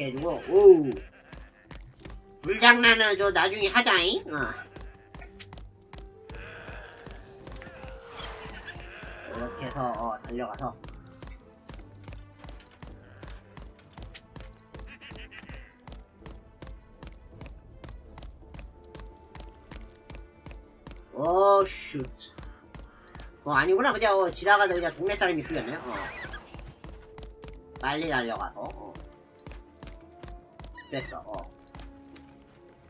이렇게 해주고, 오우. 불장난은 저 나중에 하자잉. 어. 이렇게 해서, 어, 달려가서. 오, 슛. 어, 아니구나. 그냥, 어, 지나가다 그냥 동네 사람이 풀렸네. 어. 빨리 달려가서, 어. 됐어, 어.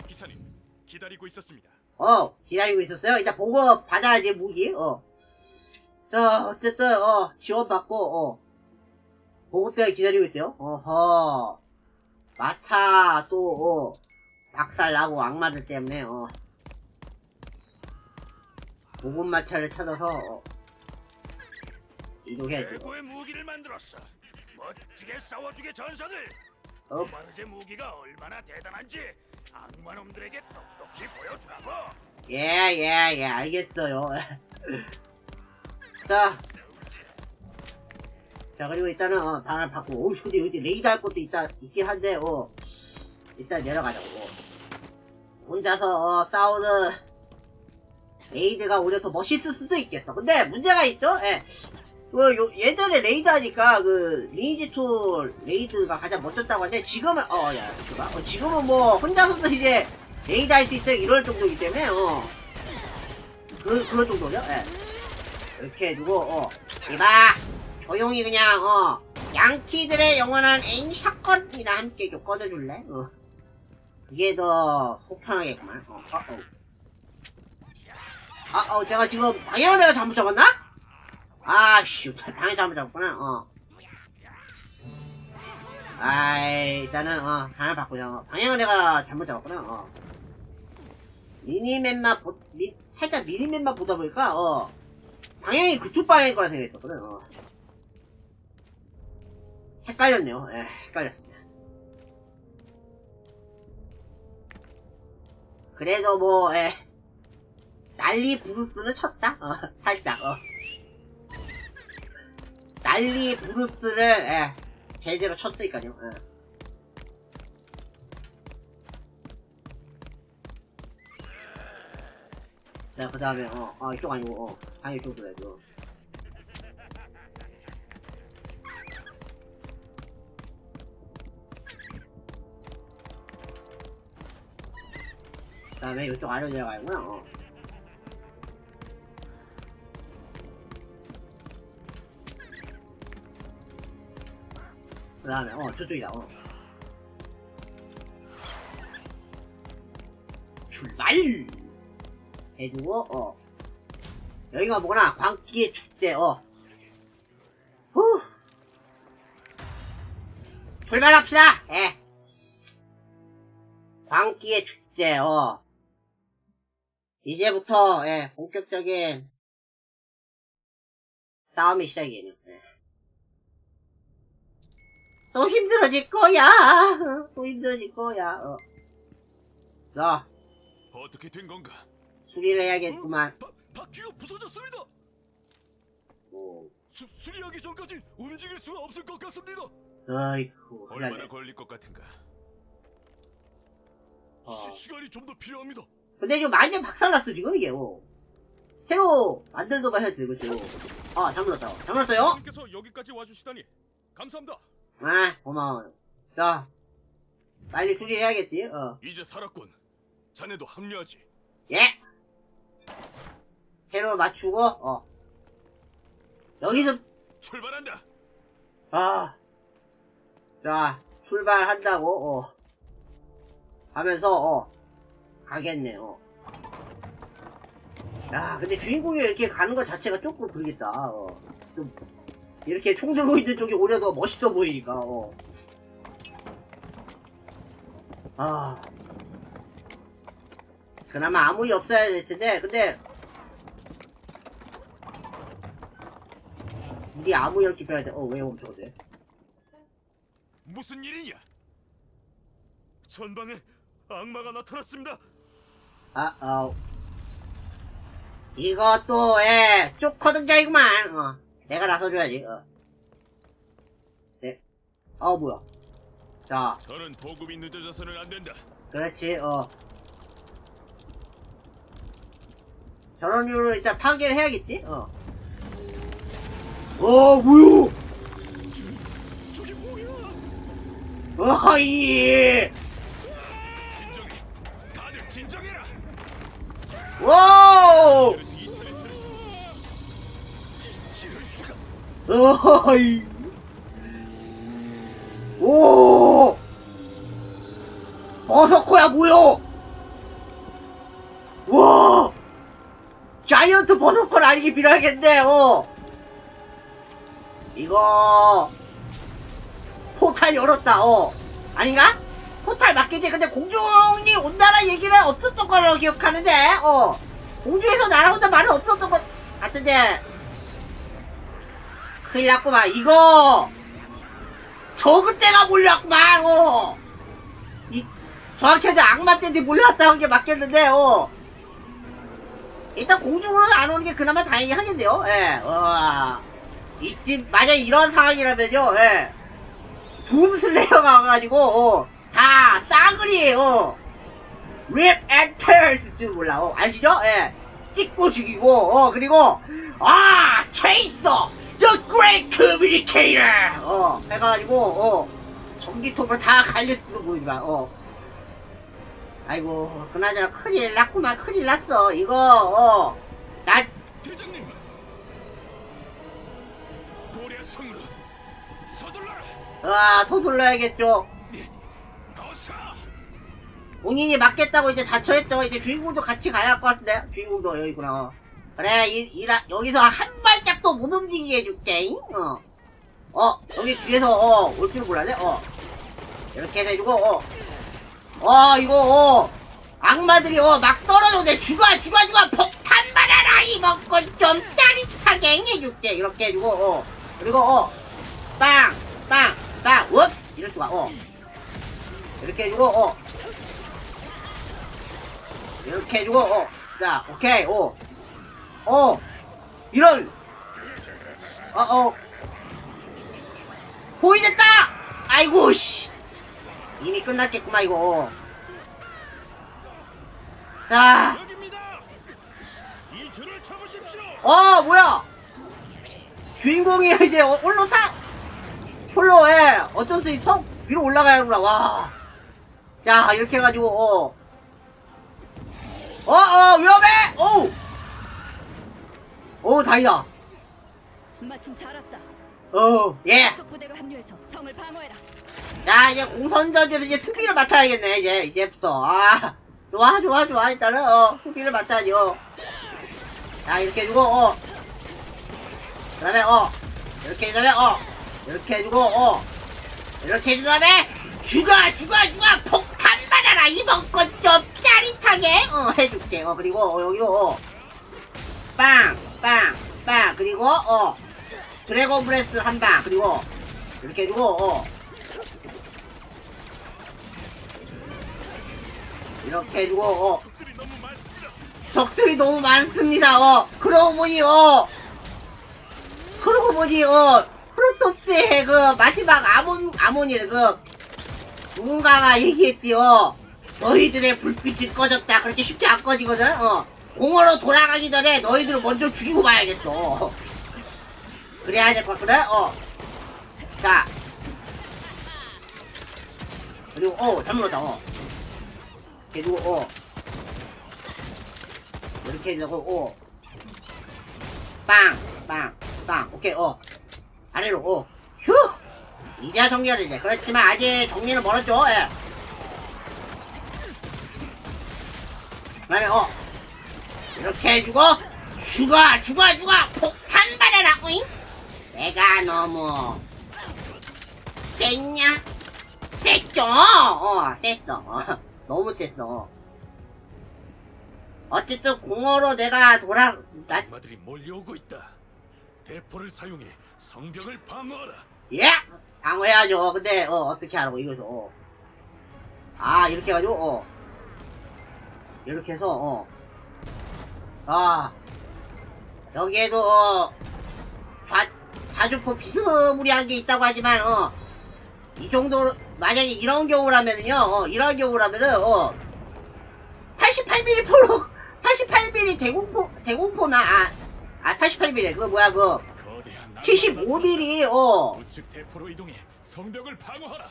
기사님 기다리고 있었습니다. 어, 기다리고 있었어요. 이제 보고 받아야지, 무기, 어. 자, 어쨌든, 어, 지원 받고, 어. 보고 때문에 기다리고 있어요. 어허. 마차, 또, 어. 박살 나고 악마들 때문에, 어. 보급 마차를 찾아서, 어. 이동해야지. 최고의 무기를 만들었어. 멋지게 싸워주게 전사 들. 어? 마르제 무기가 얼마나 대단한지 악마놈들에게 똑똑히 보여주라고. 예, 예, 예, 알겠어요. 자, 자, 그리고 일단은, 어, 방을 받고, 오우, 근데 여기 레이더 할 것도 있다, 있긴 한데, 어, 일단 내려가자고. 혼자서, 어, 싸우는 레이드가 오히려 더 멋있을 수도 있겠어. 근데 문제가 있죠? 예. 그, 요, 예전에 레이드 하니까, 그, 리니지 2 레이드가 가장 멋졌다고 하는데, 지금은, 어, 야, 잠깐만. 어, 지금은 뭐, 혼자서도 이제, 레이드 할 수 있어, 이럴 정도이기 때문에, 어. 그, 그런 정도죠, 예. 이렇게 해주고, 어. 이봐! 조용히 그냥, 어. 양키들의 영원한 앵 샷건이랑 함께 좀 꺼져줄래? 어. 그게 더 속편하겠구만, 어, 어, 어. 아, 어, 내가 지금 방향을 내가 잘못 잡았나? 아, 씨, 방향 잘못 잡았구나, 어. 아이, 일단은, 어, 방향 바꾸자. 어, 방향을 내가 잘못 잡았구나, 어. 미니맵만 보, 미, 살짝 미니맵만 보다 보니까, 어, 방향이 그쪽 방향일 거라 생각했었거든, 어. 헷갈렸네요, 예, 헷갈렸습니다. 그래도 뭐, 예, 난리 브루스는 쳤다, 어, 살짝, 어. 난리 브루스를, 예, 제대로 쳤으니까요, 예. 자, 그 다음에, 어, 아, 이쪽 아니고, 어, 아니, 이쪽으로 해야죠. 그 다음에 이쪽 아래로 내려가야구나, 어. 그 다음에, 어, 저쪽이다, 어. 출발! 해주고 어 여기가 뭐구나 광기의 축제 어 후. 출발합시다 예 광기의 축제 어 이제부터 예 본격적인 싸움이 시작이에요 예. 또 힘들어질 거야 또 힘들어질 거야 어. 자 어떻게 된 건가? 수리를 해야겠구만 바, 바퀴가 부서졌습니다. 오. 수, 수리하기 전까지 움직일 수가 없을 것 같습니다. 아이쿠 얼마나 그래. 걸릴 것 같은가? 어. 시, 시간이 좀 더 필요합니다. 근데 지금 완전 박살났어 지금 이게 어. 새로 만들던가 해야 돼 그죠 아 잘못했다 잘못했어요? 님께서 여기까지 와주시다니 감사합니다. 아 고마워요 자 빨리 수리해야겠지 어 이제 살았군. 자네도 합류하지. 예. 새로 맞추고 어 여기서 출발한다. 아. 자, 출발한다고, 어. 하면서, 어. 가겠네, 어. 야, 근데 주인공이 이렇게 가는 것 자체가 조금 그러겠다, 어. 좀, 이렇게 총 들고 있는 쪽이 오히려 더 멋있어 보이니까, 어. 아. 그나마 아무 일 없어야 될 텐데, 근데, 이게 아무 일 없기 빼야 돼. 어, 왜 멈춰도 돼? 무슨 일이냐? 전방에 악마가 나타났습니다. 아, 어. 이것도, 예, 쪼커 등장이구만, 어. 내가 나서줘야지, 어. 네. 어, 뭐야. 자, 저는 보급이 늦어져서는 안 된다. 그렇지, 어. 저런 이유로 일단 파괴를 해야겠지? 어. 어, 뭐야! 저게 뭐야? 어이! 진정해. 다들 진정해라. 와우! 그래서 인터넷을 이럴 수가. 어이! 오! 버섯코야 뭐요? 와! 자이언트 버섯코는 아니기 필요하겠네, 어! 이거, 포탈 열었다, 어. 아닌가? 포탈 맞겠지? 근데 공중이 온다는 얘기는 없었던 걸로 기억하는데, 어. 공중에서 날아온다 말은 없었던 것 같은데, 큰일 났구만. 이거! 저그 때가 몰려왔구만, 어! 이, 정확히는 악마 때인데 몰려왔다 한게 맞겠는데, 어! 일단 공중으로는 안 오는 게 그나마 다행히 하겠네요, 예, 와. 이집, 만약 이런 상황이라면요, 예. 둠슬레이어가 와가지고, 어, 다, 싸그리에요. Tear 쓸줄 몰라, 어, 아시죠? 예. 찍고 죽이고, 어, 그리고, 아, 트레이서! The Great Communicator! 어, 해가지고, 어, 전기톱으로 다 갈렸어, 보이지마, 어. 아이고, 그나저나 큰일 났구만, 큰일 났어. 이거, 어, 나, 대장님. 고리아 성으로 서둘러라. 아, 서둘러야겠죠. 어서. 본인이 맞겠다고 이제 자처했죠. 이제 주인공도 같이 가야 할 것 같은데. 주인공도 여기 있구나. 어. 그래, 이, 이라, 여기서 한 발짝도 못 움직이게 해줄게. 잉? 어. 어, 여기 뒤에서, 어, 올 줄 몰랐네. 어. 이렇게 해주고, 어. 어, 이거, 어. 악마들이, 어, 막 떨어져오네. 죽어, 죽어, 죽어. 폭탄 받아라. 이 먹고 좀 짜릿하게 해줄게. 이렇게 해주고, 어. 그리고, 어. 빵, 빵, 빵. 웁스! 이럴 수가, 어. 이렇게 해주고, 어. 이렇게 해주고, 어. 자, 오케이, 어. 어. 이런. 어, 어. 보이겠다! 아이고, 씨. 이미 끝났겠구만, 이거. 자. 어, 뭐야! 주인공이 이제 어- 홀로 사, 홀로, 예, 어쩔 수 있어? 위로 올라가야 하는구나, 와. 자, 이렇게 해가지고, 어. 어, 어, 위험해! 어우! 오, 다행이다. 마침 잘 왔다. 어, 예. 적 부대로 합류해서 성을 방어해라. 자, 이제 공선전에서 이제 수비를 맡아야겠네, 이제, 이제부터. 아, 좋아, 좋아, 좋아. 일단은, 어, 수비를 맡아야죠. 자, 이렇게 해주고, 어. 그 다음에, 어. 이렇게 해주다음에, 어. 이렇게 해주고, 어. 이렇게 해준 다음에, 죽어, 죽어, 죽어! 폭탄 받아라! 이번 건 좀 짜릿하게, 어, 해줄게. 어, 그리고, 어, 여기, 어. 빵, 빵, 빵. 그리고, 어. 드래곤 브레스 한 방. 그리고, 이렇게 해주고, 어. 이렇게 해주고, 어. 적들이 너무 많습니다. 어. 그러고 보니, 어. 그러고 보니, 어. 프로토스의 그 마지막 아몬, 아몬이래, 그. 누군가가 얘기했지, 어. 너희들의 불빛이 꺼졌다. 그렇게 쉽게 안 꺼지거든, 어. 공허로 돌아가기 전에 너희들을 먼저 죽이고 봐야겠어. 그래야 될 것 같거든, 어. 자. 그리고, 어, 잘못 넣었다, 어. 그리고, 어. 이렇게 해주고, 어. 빵, 빵, 빵. 오케이, 어. 아래로, 어. 휴! 이제야 정리가 되지. 그렇지만 아직 정리는 멀었죠, 예. 그 다음에, 어. 이렇게 해주고, 죽어, 죽어, 죽어! 폭탄 받아라, 오잉? 내가 너무, 셌냐? 셌죠? 어, 셌어. 어, 너무 셌어. 어쨌든 공허로 내가 돌아, 나, 악마들이 몰려오고 있다. 대포를 사용해 성벽을 방어하라. 예! 방어해야죠. 근데, 어, 어떻게 하라고, 이거서, 어. 아, 이렇게 해가지고, 어. 이렇게 해서, 어. 아. 여기에도, 어, 좌, 자주포 비스무리한 게 있다고 하지만, 어. 이 정도로 만약에 이런 경우라면은요 어, 이런 경우라면은 어 88mm 포로 88mm 대공포 대공포나 아, 아 88mm 그거 뭐야 그 거대한 나무 75mm 어. 우측 대포로 이동해 성벽을 방어하라.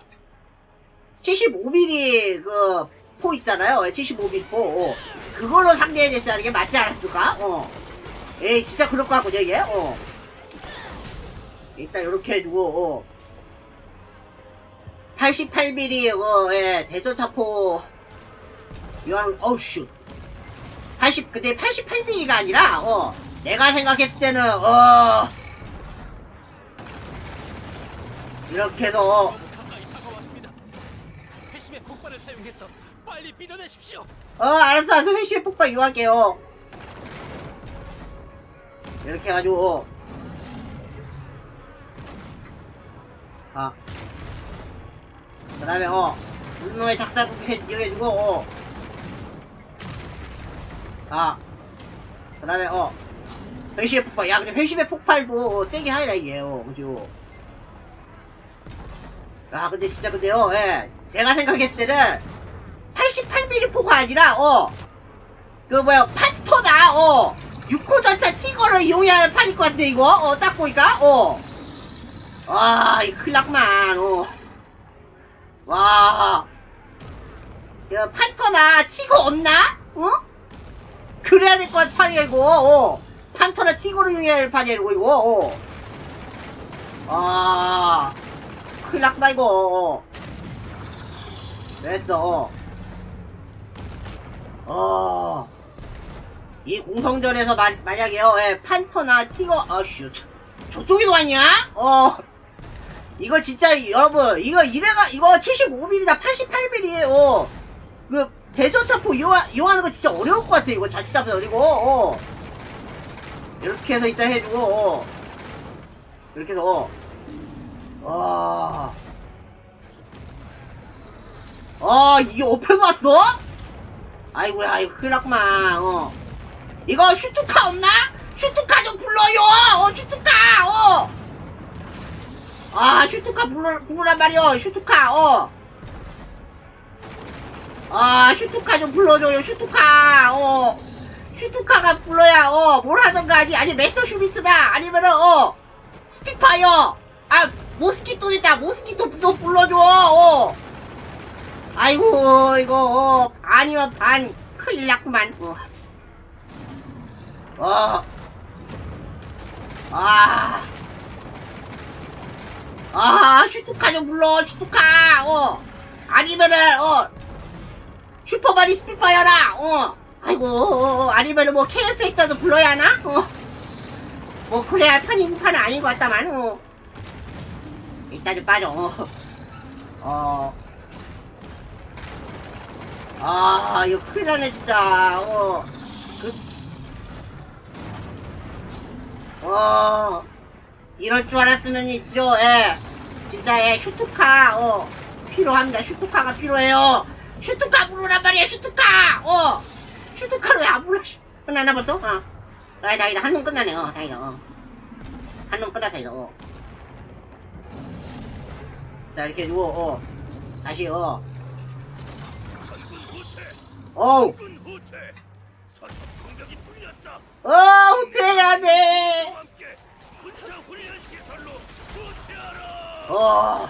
75mm 그 포 있잖아요. 75mm 포 어. 그걸로 상대해야 됐다는 게 맞지 않았을까? 어. 에이 진짜 그럴 것 같거든요 이게. 어 일단 이렇게 해주고 어. 88mm 어, 예, 대전차포 이거는 어우 슛80 근데 88mm가 아니라 어 내가 생각했을 때는 어 이렇게 해서. 회심의. 어 알았어 회시의 폭발 이용할게요 이렇게 해가지고 아. 그 다음에 어 분노의 작사국 이용해주고 어. 아. 그 다음에 어. 회시의 폭발. 야 근데 회심의 폭발도 어, 세게 하이라 이게 어 그죠? 야 근데 진짜 근데요 예. 제가 생각했을 때는 88mm 포가 아니라 어. 그 뭐야 판토다 어. 6호 전차 티거를 이용해야 할 판일 것 같은데 이거? 어 딱 보니까 어 와 이 큰일 났구만 어와 야 판토나 티거 없나 어 그래야 될것 판이야 이거 어 판토나 티거를 이용해야 할 판이야 이거 이거 어 아 큰일 났구만 이거 어. 됐어 어. 어. 이 공성전에서 마, 만약에요, 예, 판터나 티거, 아, 슈, 저쪽에도 왔냐? 어. 이거 진짜, 여러분, 이거 이래가, 이거 75mm다, 88mm에요. 그, 대전차포 이용, 이용하는 거 진짜 어려울 것 같아, 이거 자칫 잡혀서, 이거, 어. 이렇게 해서 이따 해주고, 어. 이렇게 해서, 어. 어. 어, 이게 업혀서 왔어? 아이고야, 이거 큰일 났구만, 어. 이거 슈투카 없나? 슈투카 좀 불러요! 어, 슈투카, 어! 아, 슈투카 불러, 부르란 말이요, 슈투카, 어. 아, 슈투카 좀 불러줘요, 슈투카, 어. 슈투카가 불러야, 어, 뭘 하던가 하지. 아니, 메서 슈비트다. 아니면은, 어, 스피파이어. 아, 모스키토 됐다. 모스키토도 불러줘, 어. 아이고 이거 어, 반이면 반 큰일 났구만 어. 어. 아. 아, 슈투카 좀 불러, 슈투카, 어. 아니면은, 어. 슈퍼바리 스피파이어라, 어. 아이고, 어, 아니면은 뭐, KFX도 불러야 하나? 어. 뭐, 그래야 판이 판은 아닌 것 같다만, 어. 일단 좀 빠져, 어. 어. 아, 이거 큰일 나네, 진짜. 어. 그, 어. 이럴 줄 알았으면 있죠, 예. 진짜, 예, 슈투카, 어. 필요합니다. 슈투카가 필요해요. 슈투카 부르란 말이야, 슈투카! 어. 슈투카를 왜안 불러? 끝났나 벌써? 어. 아, 다행이다. 한놈 끝나네, 어. 다행이다, 어. 한놈 끝났다, 이거, 어. 자, 이렇게 해주고, 어. 다시, 어. 어우. 어, 후퇴해야 돼! 어.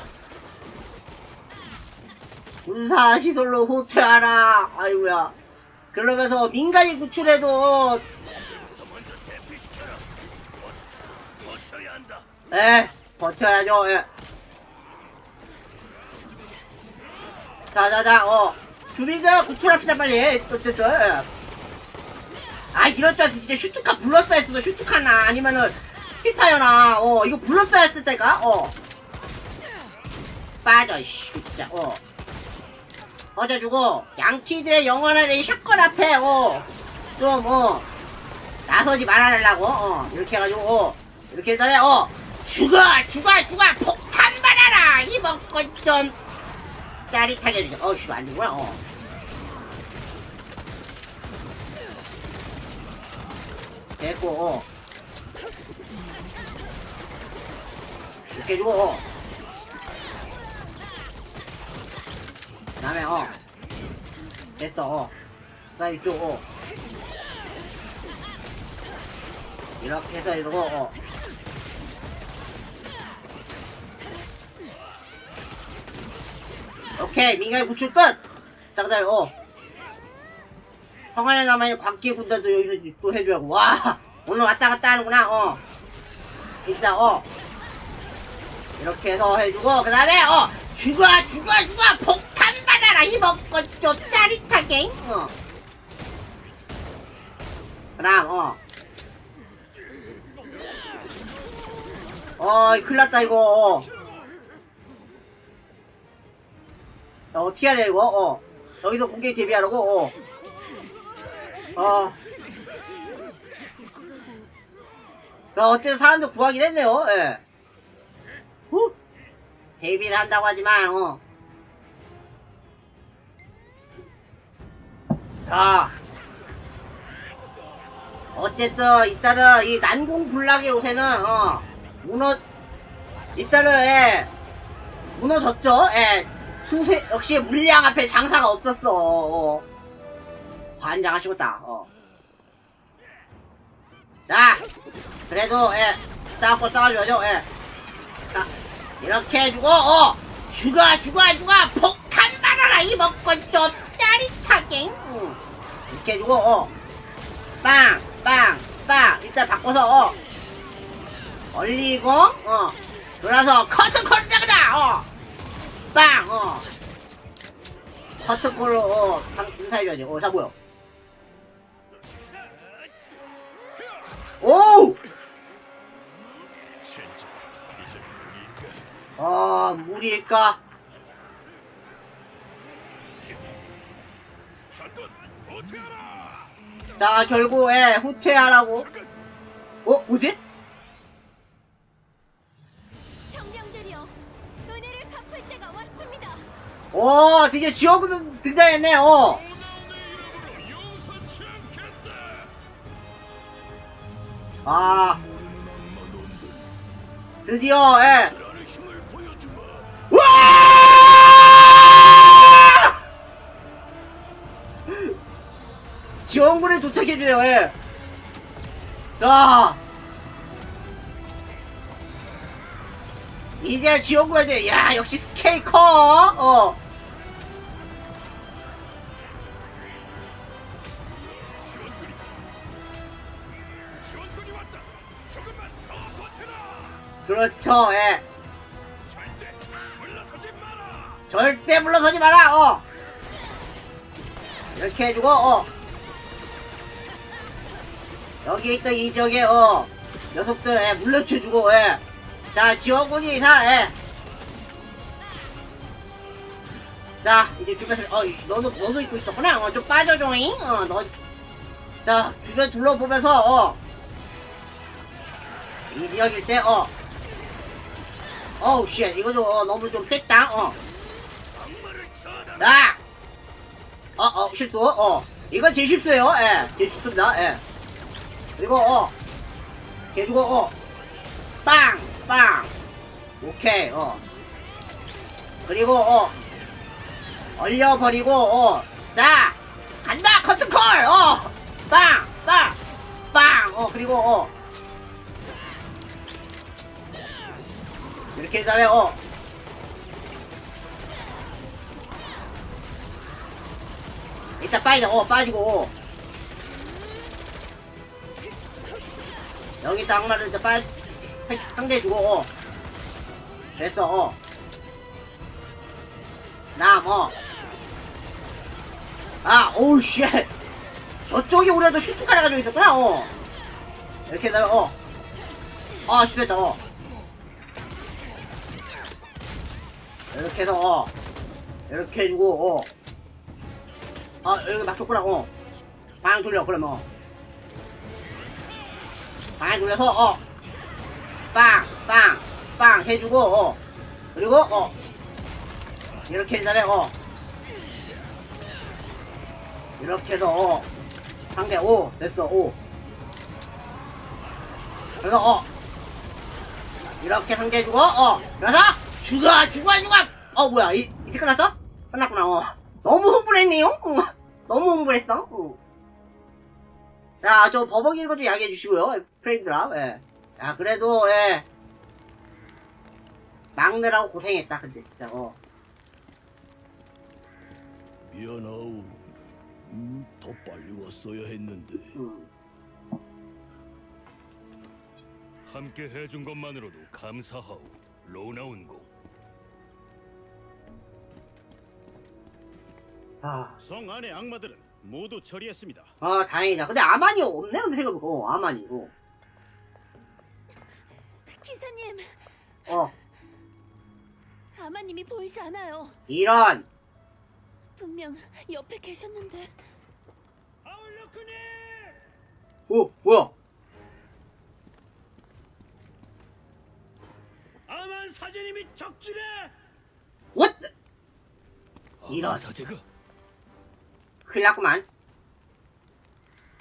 군사 시설로 후퇴하라. 아이고야. 그러면서 민간인 구출해도. 에 버텨야죠. 예. 자 자 자 어 주민들 구출합시다 빨리. 어쨌든. 예. 아 이럴 줄 알았어 진짜 슈투카 불렀어야 했어 슈투카나 아니면은 스피파이어나 어 이거 불렀어야 했을 때가 어 빠져 씨 진짜. 어. 꺼져주고 양키들의 영원한 이 샷건 앞에 어좀 어. 나서지 말아달라고 어. 이렇게 해가지고 어. 이렇게 해서 어. 죽어 죽어 죽어. 폭탄 받아라. 이번 건좀 짜릿하게 해주죠 어씨 안 되구나 어. 됐고 어. 이렇게 해주고 어. 다음에 어. 됐어. 어 그다음 이쪽 어. 이렇게 해서 이러고 어. 오케이 민간인 구출 끝! 자 그다음에 어. 성안에 남아있는 광기 군단도 여기서 또 해줘야고 와 오늘 왔다 갔다 하는구나 어. 진짜 어. 이렇게 해서 해주고 그 다음에 어. 죽어 죽어 죽어! 폭 탄 받아라 이 먹고 좀 짜릿하게 어 그다음 어 어이 큰일났다 이거 어. 야, 어떻게 하냐 이거 어 여기서 공격 대비하라고 어 어. 야, 어쨌든 사람들 구하긴 했네요, 예. 후? 데뷔를 한다고 하지만, 어. 자. 어쨌든, 일단은, 이 난공불락의 요새는, 어, 무너, 일단은, 예, 무너졌죠? 예. 수세, 역시 물량 앞에 장사가 없었어, 어. 반장하시겠다, 어. 자, 그래도, 예, 싸고 싸워줘야죠, 예. 자, 이렇게 해주고, 어, 죽어, 죽어, 죽어, 폭탄 받아라, 이 먹고 좀. 이렇게 해주고, 어, 빵, 빵, 빵, 일단 바꿔서, 어, 얼리고, 어, 돌아서 커튼 콜 잡자, 어, 빵, 어, 커튼 콜로, 어, 방, 인사해줘야지, 어, 자, 뭐야. 오! 아, 무리일까? 전군 후퇴하라. 자, 결국, 예, 후퇴하라고. 어, 뭐지? 청명들이여, 은혜를 갚을 때가 왔습니다. 오, 드디어 지원군 등장했네, 어. 아, 드디어, 예. 지원군에 도착해줘요, 예. 자. 이제 지원군한테, 야, 역시 스케일 커, 어. 그렇죠, 예. 절대 물러서지 마라, 어. 이렇게 해주고, 어. 여기 있던 이 적에, 어. 녀석들, 예, 물러쳐 주고, 예. 자, 지원군이 다, 예. 자, 이제 주변을, 어, 너도, 너도 입고 있었구나. 어, 좀 빠져 줘잉. 어, 너. 자, 주변 둘러보면서, 어. 이 지역일 때, 어. 어우, 씨, 이거 좀, 어, 너무 좀 셌다, 어. 악마를 처단. 나! 어, 어, 실수, 어. 이건 제 실수예요, 예. 제 실수입니다, 예. 그리고, 어. 해주고, 어. 빵! 빵! 오케이, 어. 그리고, 어. 얼려버리고, 어. 자! 간다! 커튼콜! 어! 빵! 빵! 빵! 어, 그리고, 어. 이렇게 해서, 어. 일단 빠지자 어 빠지고 어. 여기 딱 악마를 이제 빠 상대해주고 어 됐어 어 다음 어 아, 오우, 쉣. 저쪽이 우리한테 슈트가 가지고 있었구나, 어. 이렇게 해서, 어. 아, 슈트했다, 어. 이렇게 해서, 어. 이렇게 해주고, 어. 아 여기 막혔구나 어. 방 돌려 그러면 어. 방 돌려서 어 빵 빵 빵 해주고 어. 그리고 어 이렇게 한 다음에 어 이렇게 해서 어 상대 오 됐어 오 그래서 어 이렇게 상대해주고 어 그래서 죽어 죽어 죽어 어 뭐야 이, 이제 끝났어? 끝났구나 어 너무 흥분했네요? 응. 너무 흥분했어? 응. 자, 저 버벅이는 거 좀 양해해 주시고요. 프레임들아, 예. 야, 그래도, 예. 막느라고 고생했다, 근데, 진짜, 어. 미안하오. 음, 더 빨리 왔어야 했는데. 음. 함께 해준 것만으로도 감사하오. 로나운고. 아, 성 안의 악마들은 모두 처리했습니다. 아, 다행이다. 근데 아만이 없네, 생각해보니까. 어, 아만이고. 기사님, 어, 아마님이 보이지 않아요. 이런. 분명 옆에 계셨는데. 아울러크님! 오, 뭐야. 아만 사제님이 적질해! What? the- 이런. 사제가 큰일 났구만.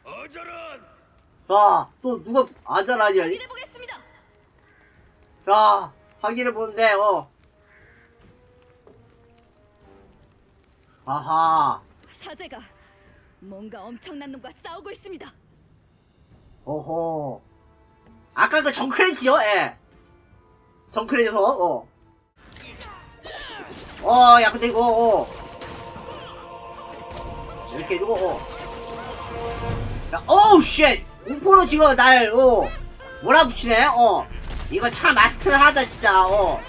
어저런 자, 또 누가 아자라니? 확인해 보겠습니다. 자, 확인해 보는데, 어. 아하, 사제가 뭔가 엄청난 놈과 싸우고 있습니다. 오호. 아까 그 정크레지요, 예. 정크레지에서, 어. 어, 야, 근데 이거, 어. 이렇게 해주고, 어. 야, 오우, 쉣! 우포로 지금 날, 어. 몰아붙이네, 어. 이거 참 마스터를 하다, 진짜, 어.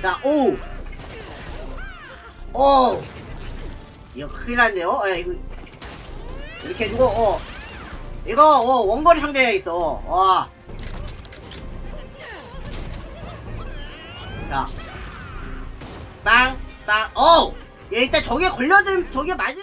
자, 오우. 오우. 이거 큰일 났네요, 예, 이거. 이렇게 해주고, 어. 이거 어, 원거리 상대가 있어. 와. 자. 빵, 빵. 어! 얘 일단 저게 걸려들 저게 맞을